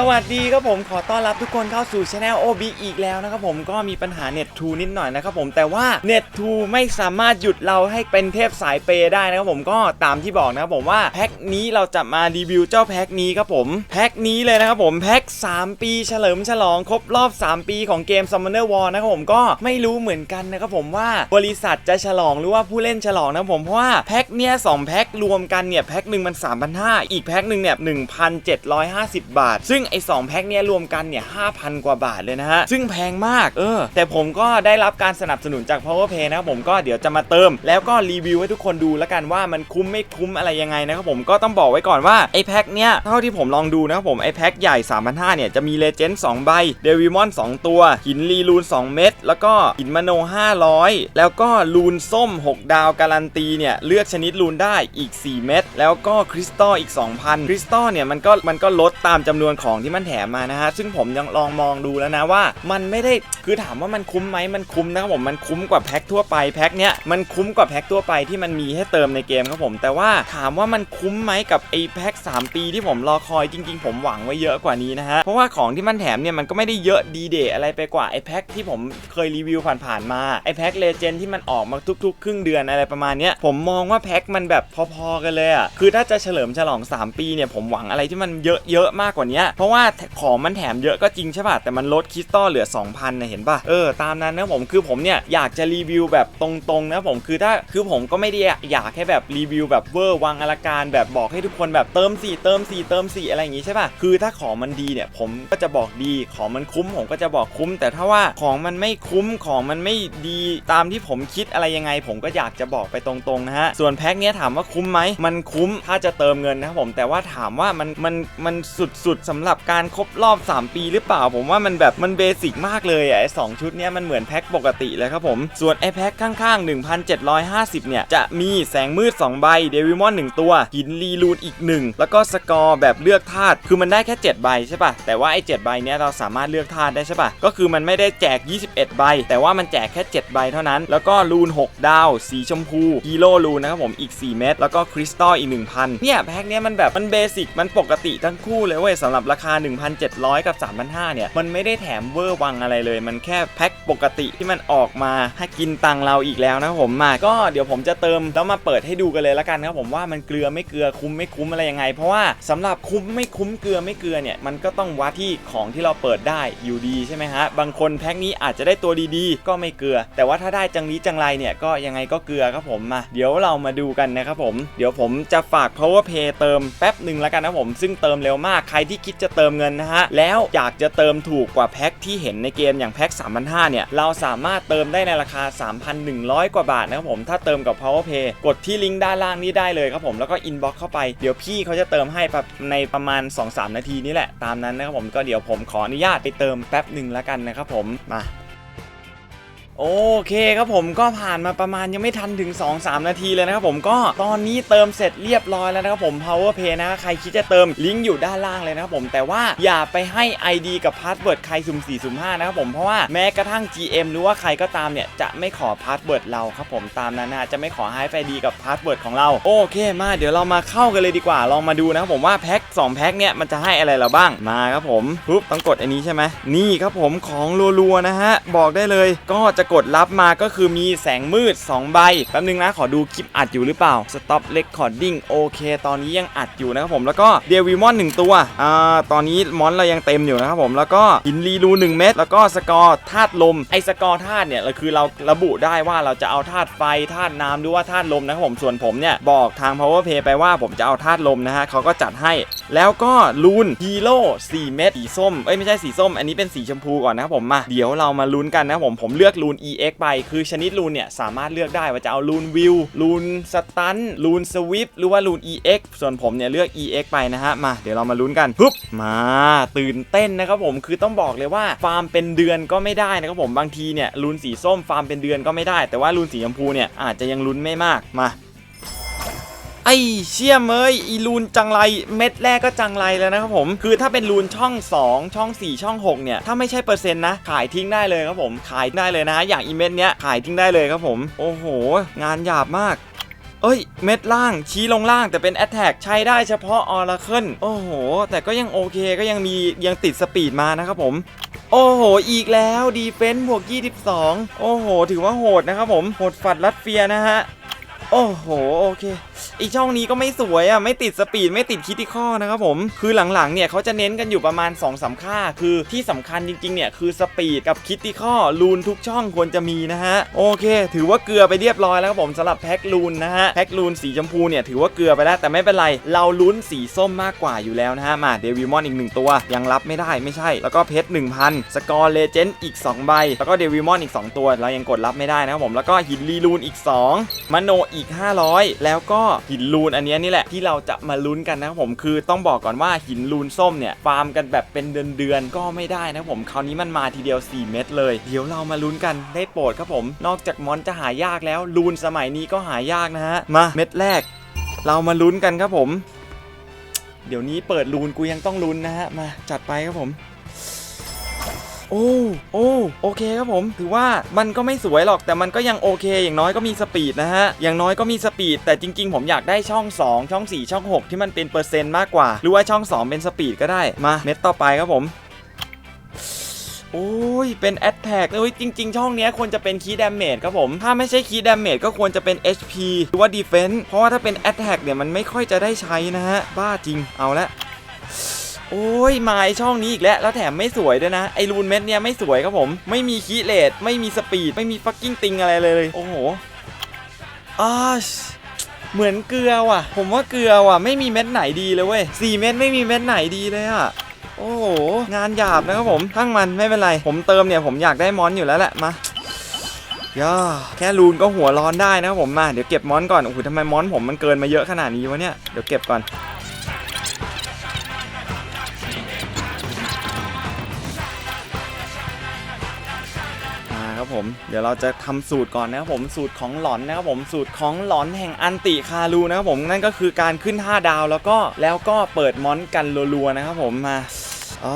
สวัสดีครับผมขอต้อนรับทุกคนเข้าสู่ช anel OB อีกแล้วนะครับผมก็มีปัญหาเน็ตทูนิดหน่อยนะครับผมแต่ว่าเน็ตทูไม่สามารถหยุดเราให้เป็นเทพสายเปยได้นะครับผมก็ตามที่บอกนะครับผมว่าแพ็คนี้เราจะมารีวิวเจ้าแพ็คนี้ครับผมแพ็คนี้เลยนะครับผมแพ็ค3 ปีเฉลิมฉลองครบรอบ 3 ปีของเกม Summoner War นะครับผมก็ไม่รู้เหมือนกันนะครับผมว่าบริษัทจะฉลองหรือว่าผู้เล่นฉลองนะครับผมเพราะว่าแพ็คเนี้ยสองแพ็ครวมกันเนี่ยแพ็คหนึ่งมัน3,500อีกแพ็คหนึ่งเนี่ย1,750 บาท ซึ่งไอ้สองแพ็คเนี้ยรวมกันเนี่ย5,000กว่าบาทเลยนะฮะ ซึ่งแพงมาก เออ แต่ผมก็ได้รับการสนับสนุนจาก Power Pay นะครับผมก็เดี๋ยวจะมาเติม แล้วก็รีวิวให้ทุกคนดูแล้วกันว่ามันคุ้มไม่คุ้มอะไรยังไงนะครับผมก็ต้องบอกไว้ก่อนว่าไอ้แพ็คเนี้ยเท่าที่ผมลองดูนะครับผมไอ้แพ็คใหญ่3,500เนี่ยจะมีเลเจนด์2ใบเดวิมอน2 ตัว หินรีลูน 2 เม็ดแล้วก็หินมโน 500 แล้วก็ลูนส้ม 6 ดาวการันตีเนี่ยเลือกชนิดลูนได้อีก 4 เม็ดแล้วก็คริสตัลอีก 2,000 คริสตัลเนี่ยมันก็มันก็ลดตามจำนวนของที่มันแถมมานะฮะซึ่งผมยังลองมองดูแล้วนะว่า มันไม่ได้คือถามว่ามันคุ้มไหมมันคุ้มนะครับผมมันคุ้มกว่าแพ็คทั่วไปแพ็คเนี้ยมันคุ้มกว่าแพ็คทั่วไปที่มันมีให้เติมในเกมครับผมแต่ว่าถามว่ามันคุ้มไหมกับไอ้แพ็ค3 ปีที่ผมรอคอยจริง ๆ ผมหวังไว้เยอะกว่านี้นะฮะเพราะว่าของที่มันแถมเนี่ยมันก็ไม่ได้เยอะดีเดย์อะไรไปกว่าไอ้แพ็คที่ผมเคยรีวิวผ่านๆมาไอ้แพ็คเลเจนที่มันออกมาทุกๆ ครึ่งเดือนอะไรประมาณเนี้ยผมมองว่าแพ็คมันแบบพอๆกันเลยอะคือถ้าจะเฉลิมฉลอง 3 ปีเนี่ยผมหวังอะไรที่มันเยอะๆมากกว่านี้เพราะว่าของมันแถมเยอะก็จริงใช่ป่ะ แต่มันลดคริสตัลเหลือ 2,000นะเห็นป่ะ เออ ตามนั้นนะผมคือผมเนี่ยอยากจะรีวิวแบบตรงๆนะผมคือถ้าคือผมก็ไม่ได้อยากให้แบบรีวิวแบบเวอร์วังอลังการแบบบอกให้ทุกคนแบบเติมสี่เติมสี่เติมสี่อะไรอย่างงี้ใช่ป่ะคือถ้าของมันดีเนี่ยผมก็จะบอกดีของมันคุ้มผมก็จะบอกคุ้ม แต่ถ้าว่าของมันไม่คุ้มของมันไม่ดีตามที่ผมคิดอะไรยังไง ผมก็อยากจะบอกไปตรงๆนะฮะส่วนแพ็คเนี้ยถามว่าคุ้มไหมมันคุ้มถ้าจะเติมเงินนะครับผมแต่ว่าถามว่ามันมันมันสุดๆสำหรับการครบรอบ 3 ปีหรือเปล่า ผมว่ามันแบบมันเบสิกมากเลยอะไอ้สองชุดเนี้ยมันเหมือนแพ็คปกติเลยครับผม ส่วนไอ้แพ็คข้างๆ 1,750 เนี่ย จะมีแสงมืด 2 ใบเดวิมอน 1 ตัว หินรีลูนอีก 1 แล้วก็สกอร์แบบเลือกธาตุคือมันได้แค่ 7 ใบใช่ป่ะ แต่ว่าไอ้7ใบเนี้ยเราสามารถเลือกธาตุได้ใช่ป่ะ ก็คือมันไม่ได้แจก 21 ใบ แต่ว่ามันแจกแค่ 7 ใบเท่านั้น แล้วก็ลูน 6 ดาว สีชมพูฮีโร่ลูนนะครับผมอีก 4 เม็ดแล้วก็คริสตัลอีก 1,000เนี่ยแพ็คเนี้ยมันแบบมันเบสิกมันปกติทั้งคู่เลยเว้ยสำหรับราราคา 1,700 กับ 3,500 เนี่ย มันไม่ได้แถมเวอร์วังอะไรเลย มันแค่แพ็คปกติที่มันออกมาให้กินตังเราอีกแล้วนะผมมาก็เดี๋ยวผมจะเติมแล้วมาเปิดให้ดูกันเลยละกันครับผมว่ามันเกลือไม่เกลือคุ้มไม่คุ้มอะไรยังไง เพราะว่าสำหรับคุ้มไม่คุ้มเกลือไม่เกลือเนี่ยมันก็ต้องวัดที่ของที่เราเปิดได้อยู่ดีใช่ไหมฮะบางคนแพ็คนี้อาจจะได้ตัวดีๆ ก็ไม่เกลือ แต่ว่าถ้าได้จังนี้จังไรเนี่ยก็ยังไงก็เกลือครับผมมาเดี๋ยวเรามาดูกันนะครับผม เดี๋ยวผมจะฝาก power pay เติมแป๊บหนึ่งแล้วกันนะผม ซึ่งเติมเร็วมากใครที่คิดจะเติมเงินนะฮะ แล้วอยากจะเติมถูกกว่าแพ็คที่เห็นในเกมอย่างแพ็ค3,500เนี่ย เราสามารถเติมได้ในราคา 3,100 กว่าบาทนะครับผม ถ้าเติมกับ power pay กดที่ลิงก์ด้านล่างนี้ได้เลยครับผม แล้วก็ inbox เข้าไป เดี๋ยวพี่เขาจะเติมให้ในประมาณ 2-3 นาทีนี้แหละ ตามนั้นนะครับผม ก็เดี๋ยวผมขออนุญาตไปเติมแป๊บหนึ่งแล้วกันนะครับผม มา โอเคครับผมก็ผ่านมาประมาณยังไม่ทันถึง 2-3 นาทีเลยนะครับผมก็ตอนนี้เติมเสร็จเรียบร้อยแล้วนะครับผม power pay นะใครคิดจะเติมลิงก์อยู่ด้านล่างเลยนะครับผมแต่ว่าอย่าไปให้ ID กับ password ใครสุ่ม4สุ่ม5นะครับผมเพราะว่าแม้กระทั่ง GM หรือว่าใครก็ตามเนี่ยจะไม่ขอ password เราครับผมตามนั้นนะจะไม่ขอให้ ID กับ password ของเราโอเคมาเดี๋ยวเรามาเข้ากันเลยดีกว่าลองมาดูนะครับผมว่าแพ็ค2แพ็คเนี่ยมันจะให้อะไรเราบ้างมาครับผมปุ๊บต้องกดอันนี้ใช่ไหมนี่ครับผมของรัวๆนะฮะบอกได้เลยก็จะกดรับมาก็คือมีแสงมืด 2 ใบ แป๊บนึงนะ ขอดูคลิปอัดอยู่หรือเปล่า Stop Recording โอเค ตอนนี้ยังอัดอยู่นะครับผม แล้วก็เดวิมอน1ตัว อ่า ตอนนี้มอนเรายังเต็มอยู่นะครับผม แล้วก็หินรีรู1เม็ด แล้วก็สกอร์ธาตุลม ไอสกอร์ธาตุเนี่ยเราคือเราระบุได้ว่าเราจะเอาธาตุไฟ ธาตุน้ำหรือว่าธาตุลมนะครับผม ส่วนผมเนี่ยบอกทาง Power Play ไปว่าผมจะเอาธาตุลมนะฮะเขาก็จัดให้ แล้วก็ลูนฮีโร่4เม็ด สีส้ม เอ้ยไม่ใช่สีส้ม อันนี้เป็นสีชมพูก่อนนะครับผม มา เดี๋ยวเรามาลุ้นกันนะผม ผมเลือกลูน EX ไป คือชนิดลูนเนี่ยสามารถเลือกได้ว่าจะเอาลูนวิวลูนสตันลูนสวิปหรือว่าลูน EX ส่วนผมเนี่ยเลือก EX ไปนะฮะ มาเดี๋ยวเรามาลุ้นกันปึ๊บมาตื่นเต้นนะครับผมคือต้องบอกเลยว่าฟาร์มเป็นเดือนก็ไม่ได้นะครับผมบางทีเนี่ยลูนสีส้มฟาร์มเป็นเดือนก็ไม่ได้ แต่ว่าลูนสีชมพูเนี่ยอาจจะยังลุ้นไม่มากมา ไอ้เชี่ยเมยอีลูนจังไรเม็ดแรกก็จังไรแล้วนะครับผม คือถ้าเป็นลูนช่อง 2 ช่อง 4 ช่อง 6 เนี่ย ถ้าไม่ใช่เปอร์เซ็นต์นะ ขายทิ้งได้เลยครับผม ขายได้เลยนะ อย่างอีเม็ดเนี้ยขายทิ้งได้เลยครับผม โอ้โห งานหยาบมากเอ้ย เม็ดล่างชี้ลงล่างแต่เป็นแอตแทกใช้ได้เฉพาะออร์เคิลโอ้โห แต่ก็ยังโอเคก็ยังมียังติดสปีดมานะครับผม โอ้โห อีกแล้วดีเฟนส์บวก 22 โอ้โห ถือว่าโหดนะครับผม โหดฝัดรัสเฟียนะฮะ โอ้โหโอเค อีกช่องนี้ก็ไม่สวยอะไม่ติดสปีดไม่ติดคิติคอนะครับผม คือหลังๆเนี่ยเขาจะเน้นกันอยู่ประมาณ2-3สามค่า คือที่สำคัญจริงๆเนี่ยคือสปีดกับคิติคอลูนทุกช่องควรจะมีนะฮะ โอเค ถือว่าเกลือไปเรียบร้อยแล้วครับผมสำหรับแพ็คลูนนะฮะแพ็คลูนสีชมพูเนี่ยถือว่าเกลือไปแล้วแต่ไม่เป็นไร เราลุ้นสีส้มมากกว่าอยู่แล้วนะฮะมาเดวิมอนอีกหนึ่งตัวยังรับไม่ได้ไม่ใช่ แล้วก็เพชร1,000 สกอร์เลเจนด์อีก 2 ใบ แล้วก็เดวิมอนอีก 2 ตัว เรายังกดรับไม่ได้นะครับผมแล้วก็หินลีลูนอีก 2มโนอีีก 500 แล้วก็หินลูนอันนี้นี่แหละที่เราจะมาลุ้นกันนะครับผมคือต้องบอกก่อนว่าหินลูนส้มเนี่ยฟาร์มกันแบบเป็นเดือนๆก็ไม่ได้นะครับผมคราวนี้มันมาทีเดียว 4 เม็ดเลย เดี๋ยวเรามาลุ้นกันได้โปรดครับผม นอกจากมอนจะหายากแล้วลูนสมัยนี้ก็หายากนะฮะมาเม็ดแรก เรามาลุ้นกันครับผม เดี๋ยวนี้เปิดลูนกูยังต้องลุ้นนะฮะมาจัดไปครับผม โอ้โอ้โอเคครับผม ถือว่ามันก็ไม่สวยหรอกแต่มันก็ยังโอเค อย่างน้อยก็มีสปีดนะฮะอย่างน้อยก็มีสปีดแต่จริง ๆ ผมอยากได้ช่อง 2 ช่อง 4 ช่อง 6 ที่มันเป็นเปอร์เซ็นต์มากกว่า หรือว่าช่อง 2 เป็นสปีดก็ได้มาเม็ดต่อไปครับผมโอ้ย เป็นแอ t แทกเลยจริง ๆ ช่องนี้ควรจะเป็นคีย์ด m เมจครับผม ถ้าไม่ใช่คีย์ด m เมจก็ควรจะเป็น HP หรือว่า Defense เพราะว่าถ้าเป็นแอ t แทกเนี่ยมันไม่ค่อยจะได้ใช้นะฮะ บ้าจริง เอาละ โอ้ยมาไอช่องนี้อีกแล้ว แล้วแถมไม่สวยด้วยนะ ไอรูนเม็ดเนี่ยไม่สวยครับผม ไม่มีคีย์เลดไม่มีสปีด ไม่มีฟักกิ้งติงอะไรเลย โอ้โหอ้าชเหมือนเกลือว่ะ ผมว่าเกลือว่ะ ไม่มีเม็ดไหนดีเลยเว้ยสี่เม็ดไม่มีเม็ดไหนดีเลยอะโอ้โห งานหยาบนะครับผมทั้งมันไม่เป็นไร ผมเติมเนี่ยผมอยากได้มอนอยู่แล้วแหละ มาย่าแค่รูนก็หัวร้อนได้นะครับผมมา เดี๋ยวเก็บมอนก่อน โอ้โหทำไมมอนผมมันเกินมาเยอะขนาดนี้วะเนี่ย เดี๋ยวเก็บก่อน ผมเดี๋ยวเราจะทำสูตรก่อนนะครับผมสูตรของหลอนนะครับผมสูตรของหลอนแห่งอันติคารูนะครับผมนั่นก็คือการขึ้น5ดาวแล้วก็แล้วก็เปิดมอนกันรัวๆนะครับผมมาอ๋อ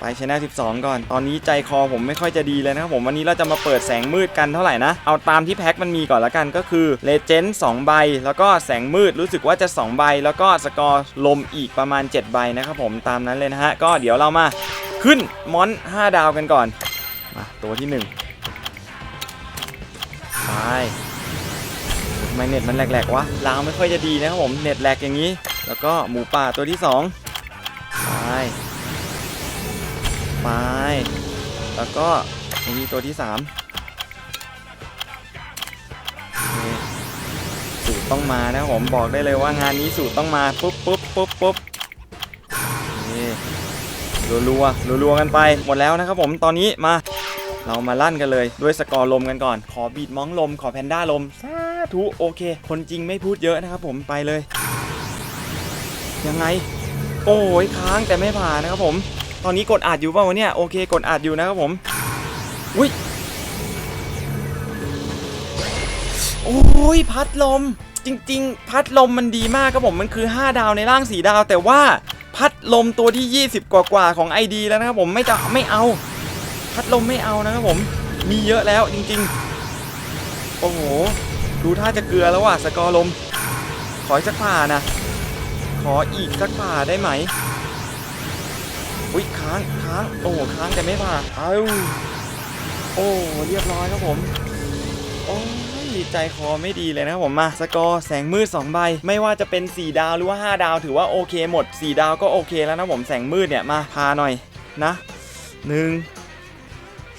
ไปชนะ12 ก่อน ตอนนี้ใจคอผมไม่ค่อยจะดีเลยนะครับผม วันนี้เราจะมาเปิดแสงมืดกันเท่าไหร่นะ เอาตามที่แพ็คมันมีก่อนละกันก็คือเลเจนด์2ใบ แล้วก็แสงมืดรู้สึกว่าจะ 2 ใบ แล้วก็สกอร์ลมอีกประมาณ 7 ใบนะครับผมตามนั้นเลยนะฮะ ก็เดี๋ยวเรามาขึ้นมอน 5 ดาวกันก่อน มาตัวที่ 1 ไปทำไมเน็ตมันแหลกๆวะล้าวไม่ค่อยจะดีนะครับผมเน็ตแหลกอย่างนี้ แล้วก็หมูป่าตัวที่2ไปไปแล้วก็อันนี้ตัวที่3สูตรต้องมานะครับผมบอกได้เลยว่างานนี้สูตรต้องมาปุ๊บปุ๊บปุ๊บปุ๊บนี่รัวๆรัวๆกันไปหมดแล้วนะครับผมตอนนี้มา เรามาลั่นกันเลยด้วยสกอร์ลมกันก่อน ขอบีดมองลม ขอแพนด้าลมสาธุโอเค คนจริงไม่พูดเยอะนะครับผมไปเลย ยังไง โอ้ยค้างแต่ไม่ผ่านนะครับผม ตอนนี้กดอัดอยู่เปล่าวะเนี่ยโอเคกดอัดอยู่นะครับผมอุ้ยโอ้ยพัดลม จริง ๆ พัดลมมันดีมากครับผมมันคือ 5 ดาวในร่าง 4 ดาว แต่ว่าพัดลมตัวที่ 20 กว่าๆของ ID แล้วนะครับผมไม่จะไม่เอา พัดลมไม่เอานะครับผม มีเยอะแล้วจริงๆ โอ้โห ดูท่าจะเกลือแล้วว่ะสกอร์ลม ขออีกสักผ่านะ ขออีกสักผ่าได้ไหม อุ้ยค้างค้าง โอ้โหค้างแต่ไม่ผ่าเอาโอ้เรียบร้อยครับผม โอ้ยใจคอไม่ดีเลยนะครับผมมาสกอร์แสงมืด2ใบ ไม่ว่าจะเป็น 4 ดาวหรือว่า 5 ดาว ถือว่าโอเคหมด 4 ดาวก็โอเคแล้วนะผมแสงมืดเนี่ยมาพาหน่อยนะหนึ่ง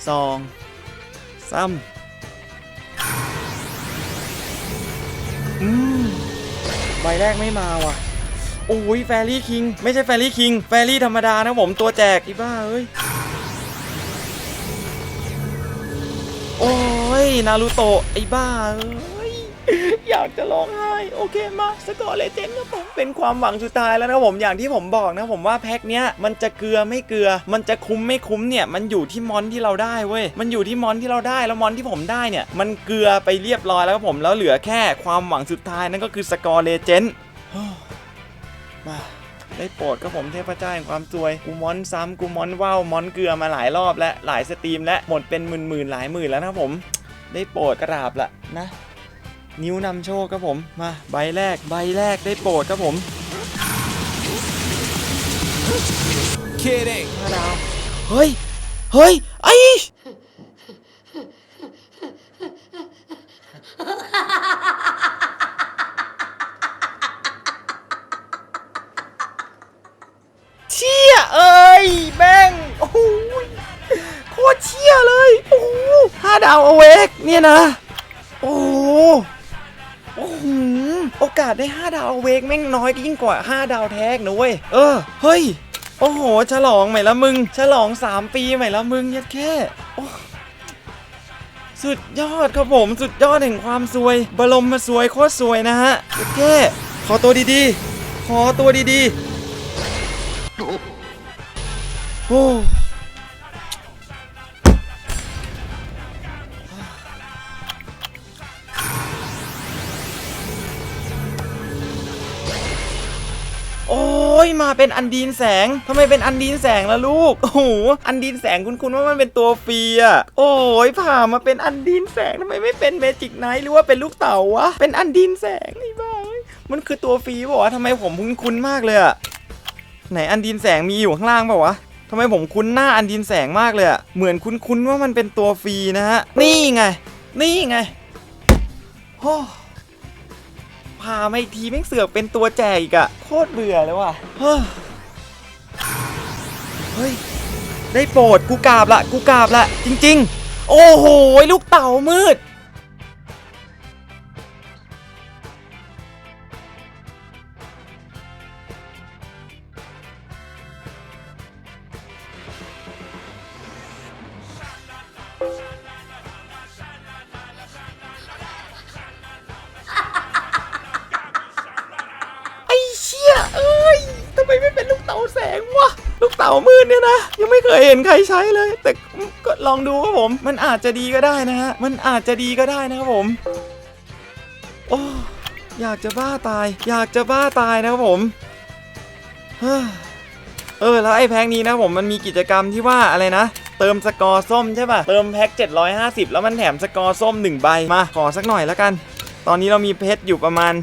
สองสามอืมใบแรกไม่มาว่ะ โอ้ยแฟรี่คิง ไม่ใช่แฟรี่คิง แฟรี่ธรรมดานะผมตัวแจกอีบ้าเอ้ย โอ้ย นารูโตะไอ้บ้าเอ้ย อยากจะร้องไห้โอเคมาสกอร์เลเจนด์ครับผมเป็นความหวังสุดท้ายแล้วนะผมอย่างที่ผมบอกนะผมว่าแพ็คเนี้ยมันจะเกลือไม่เกลือ มันจะคุ้มไม่คุ้มเนี่ยมันอยู่ที่มอนที่เราได้เว้ยมันอยู่ที่มอนที่เราได้แล้วมอนที่ผมได้เนี่ยมันเกลือไปเรียบร้อยแล้วครับผมแล้วเหลือแค่ความหวังสุดท้ายนั่นก็คือสกอร์เลเจนด์มาได้โปรดก็ผมเทพเจ้าแห่งความซวย กูมอนซ้ำกูมอนว่าวมอนเกลือมาหลายรอบและหลายสตรีมและหมดเป็นหมื่นหมื่นๆหลายหมื่นแล้วนะผม ได้โปรดกระดาบละนะ นิ้วนำโชคครับผม มาใบแรกใบแรกได้โปรดครับผม Kidding. ห้าดาวเฮ้ย เฮ้ย ไอ้เชี่ยเอ้ยแม่งโอ้โหโคตรเชี่ยเลย โอ้โหห้าดาวเอาเวกเนี่ยนะ โอ้โหโอ้โอกาสได้ 5 ดาวเวกแม่งน้อยยิ่งกว่า 5 ดาวแท็กนะเว้ย เออ เฮ้ย โอ้โห ฉลองใหม่ละมึง ฉลอง 3 ปีใหม่ละมึงยัดแค่สุดยอดครับผม สุดยอดแห่งความสวย บรมมาสวยโคตรสวยนะฮะยัดแค่ขอตัวดีๆ ขอตัวดีๆ โอ้ มาเป็นอันดีนแสงทำไมเป็นอันดีนแสงล่ะลูกโอ้โหอันดีนแสงคุณคุณว่ามันเป็นตัวฟรีอะโอ้ยผ่ามาเป็นอันดีนแสงทำไมไม่เป็นเมจิกไนท์หรือว่าเป็นลูกเต่าวะเป็นอันดีนแสงไอ้บ้ามันคือตัวฟรีบอกว่าวะทำไมผมคุ้นคุ้นมากเลยอะไหนอันดีนแสงมีอยู่ข้างล่างเปล่าวะทำไมผมคุ้นหน้าอันดีนแสงมากเลยอะเหมือนคุ้นๆว่ามันเป็นตัวฟรีนะฮะ นี่ไง นี่ไงโอ้ พามาอีกทีแม่งเสือกเป็นตัวแจกอีกอะโคตรเบื่อเลยว่ะเฮ้ยเฮ้ยได้โปรดกูกราบละกูกราบละจริง ๆ โอ้โหลูกเต่ามืด ไมไม่เป็นลูกเต่าแสงวะลูกเต่ามืดเนี่ยนะ ยังไม่เคยเห็นใครใช้เลย แต่ก็ลองดูครับผม มันอาจจะดีก็ได้นะฮะ มันอาจจะดีก็ได้นะครับผม โอ้อยากจะบ้าตาย อยากจะบ้าตายนะครับผมเฮ้ยเออแล้วไอ้แพ็คนี้นะผมมันมีกิจกรรมที่ว่าอะไรนะเติมสกอร์ส้มใช่ป่ะ เติมแพ็ค 750 แล้วมันแถมสกอร์ส้ม 1 ใบ มา ขอสักหน่อยแล้วกัน ตอนนี้เรามีเพชรอยู่ประมาณ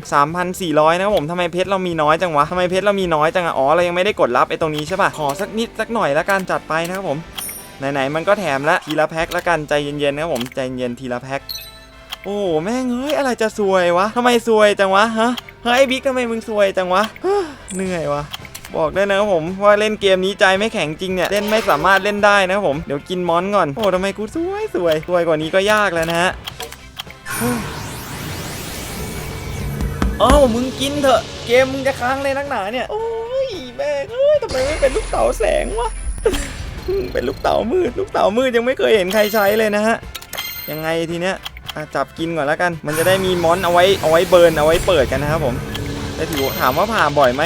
3,400 นะครับผมทำไมเพชรเรามีน้อยจังวะทำไมเพชรเรามีน้อยจังอะอ๋อเรายังไม่ได้กดรับไอ้ตรงนี้ใช่ป่ะขอสักนิดสักหน่อยแล้วกันจัดไปนะครับผมไหนๆมันก็แถมละทีละแพ็คแล้วกันใจเย็นๆนะครับผมใจเย็นทีละแพ็คโอ้แม่งเอ้ยอะไรจะซวยวะทำไมซวยจังวะฮะเฮ้ยไอบิ๊กทำไมมึงซวยจังวะเฮ้ยเหนื่อยวะบอกได้นะครับผมว่าเล่นเกมนี้ใจไม่แข็งจริงเนี่ยเล่นไม่สามารถเล่นได้นะครับผมเดี๋ยวกินมอนก่อนโอ้ทำไมกูซวยซวยซวยกว่านี้ก็ยากแล้วนะฮะ เอ้ามึงกินเถอะ เกมมึงจะค้างเลยนักหนาเนี่ย โอ้ยแม่เอ้ยทำไมไม่เป็นลูกเต๋าแสงวะ เป็นลูกเต๋ามืด ลูกเต๋ามืดยังไม่เคยเห็นใครใช้เลยนะฮะ ยังไงทีเนี้ยจับกินก่อนแล้วกัน มันจะได้มีมอนเอาไว้เอาไว้เบิร์นเอาไว้เปิดกันนะครับผมแต่ถือถามว่าผ่าบ่อยไหม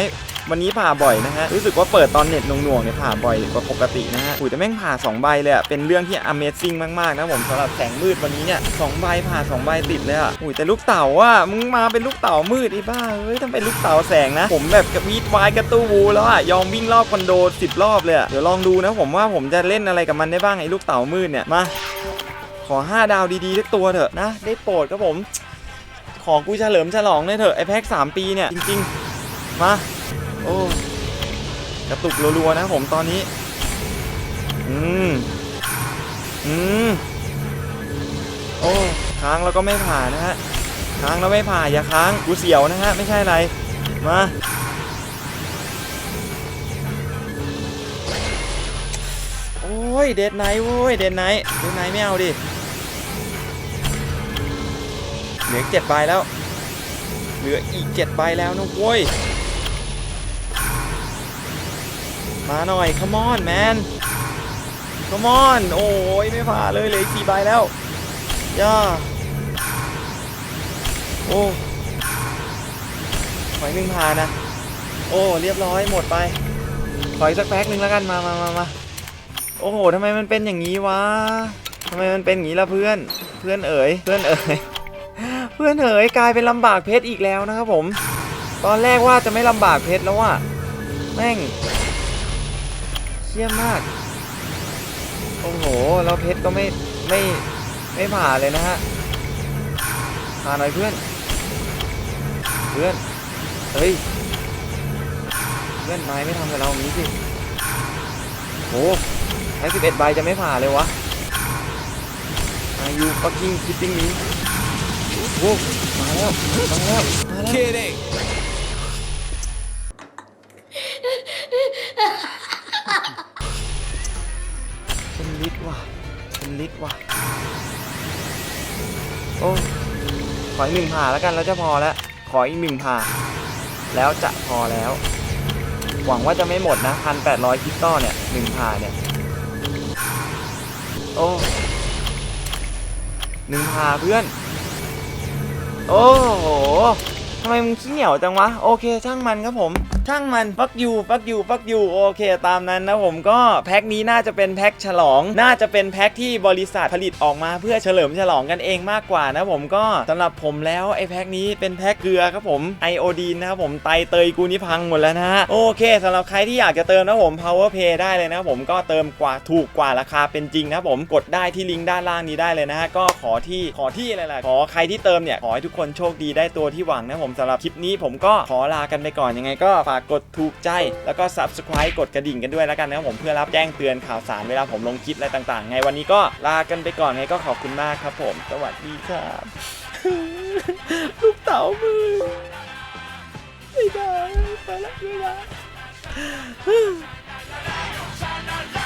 วันนี้ผ่าบ่อยนะฮะ รู้สึกว่าเปิดตอนเน็ตหน่วงๆเนี่ยผ่าบ่อยกว่าปกตินะฮะอุ้ยแต่แม่งผ่า 2 ใบเลยอะเป็นเรื่องที่ Amazing มากๆนะผมสำหรับแสงมืดวันนี้เนี่ยสองใบผ่า 2 ใบติดเลยอะอุ้ยแต่ลูกเต่าว่ามึงมาเป็นลูกเต่ามืดไอ้บ้าเฮ้ยต้องเป็นลูกเต่าแสงนะ ผมแบบกับมีดวายกระตู้วูแล้วอะยอมวิ่งรอบคอนโด10รอบเลยอะเดี๋ยวลองดูนะผมว่าผมจะเล่นอะไรกับมันได้บ้างไอ้ลูกเต่ามืดเนี่ยมาขอ 5 ดาวดีๆทุกตัวเถอะนะ ได้โปรดครับผม ขอกูเฉลิมฉลองเลยเถอะไอแพ็ก3ปีเนี่ย จริง ๆ มา โอ้กระตุกรัวๆนะผมตอนนี้ อืม อืม โอ้ค้างแล้วก็ไม่ผ่านะฮะ ค้างแล้วไม่ผ่าอย่าค้างกูเสียวนะฮะ ไม่ใช่อะไร มา โอ้ย เดดไนท์โว้ย เดดไนท์เดดไนท์ไม่เอาดิเหลือเจ็ดใบแล้ว เหลืออีกเจ็ดใบแล้วนะโว้ย มาหน่อย come on man come on โอ้ยไม่ผ่าเลยเหลืออีกสี่ใบแล้วย่าโอ้ขออีกหนึ่งผ่านะ โอ้เรียบร้อยหมดไป ขออีกสักแพ็คหนึ่งแล้วกันมามามามาโอ้โหทำไมมันเป็นอย่างนี้วะทำไมมันเป็นอย่างนี้ล่ะเพื่อน เพื่อนเอ๋ย เพื่อนเอ๋ย เพื่อนเอ๋ยกลายเป็นลำบากเพชรอีกแล้วนะครับผม ตอนแรกว่าจะไม่ลำบากเพชรแล้วว่ะ แม่ง เชี่ยมาก โอ้โหแล้วเพชรก็ไม่ไม่ไม่ผ่าเลยนะฮะผ่าหน่อยเพื่อน เพื่อน เฮ้ย เพื่อนนายไม่ทำกับเราอย่างนี้สิโหแค่สิบเอ็ดใบจะไม่ผ่าเลยวะอายุปักกิ้งคิดติ้งนี้โอ้มาแล้ว มาแล้ว มาแล้ว ลิตรว่ะเป็นลิตรว่ะ โอ้ขออีกหนึ่งผ่าแล้วกันแล้วจะพอแล้ว ขออีกหนึ่งผ่า แล้วจะพอแล้ว หวังว่าจะไม่หมดนะพันแปดร้อยคริสตัลเนี่ยหนึ่งผ่าเนี่ย โอ้หนึ่งผ่าเพื่อน โอ้โหทำไมมึงขี้เหนียวจังวะ โอเคช่างมันครับผม ช่างมันฟักยูฟักยูฟักยูโอเค ตามนั้นนะผมก็แพ็คนี้น่าจะเป็นแพ็คฉลอง น่าจะเป็นแพ็คที่บริษัทผลิตออกมาเพื่อเฉลิมฉลองกันเองมากกว่านะผมก็สำหรับผมแล้วไอ้แพ็คนี้เป็นแพ็คเกลือครับผมไอโอดีนนะครับผมไตเตยกูนี่พังหมดแล้วนะฮะโอเคสำหรับใครที่อยากจะเติมนะผม power pay ได้เลยนะผมก็เติมกว่าถูกกว่าราคาเป็นจริงนะผมกดได้ที่ลิงก์ด้านล่างนี้ได้เลยนะฮะก็ขอที่ขอที่อะไรล่ะขอใครที่เติมเนี่ยขอให้ทุกคนโชคดีได้ตัวที่หวังนะผมสำหรับคลิปนี้ผมก็ขอลากันไปก่อนยังไงก็ฝากกดถูกใจ แล้วก็ subscribe กดกระดิ่งกันด้วยแล้วกันนะครับผมเพื่อรับแจ้งเตือนข่าวสารเวลาผมลงคลิปอะไรต่างๆ ไงวันนี้ก็ลากันไปก่อนไงก็ขอบคุณมากครับผม สวัสดีครับลูกเต๋ามือไม่ได้ไปละไม่ได้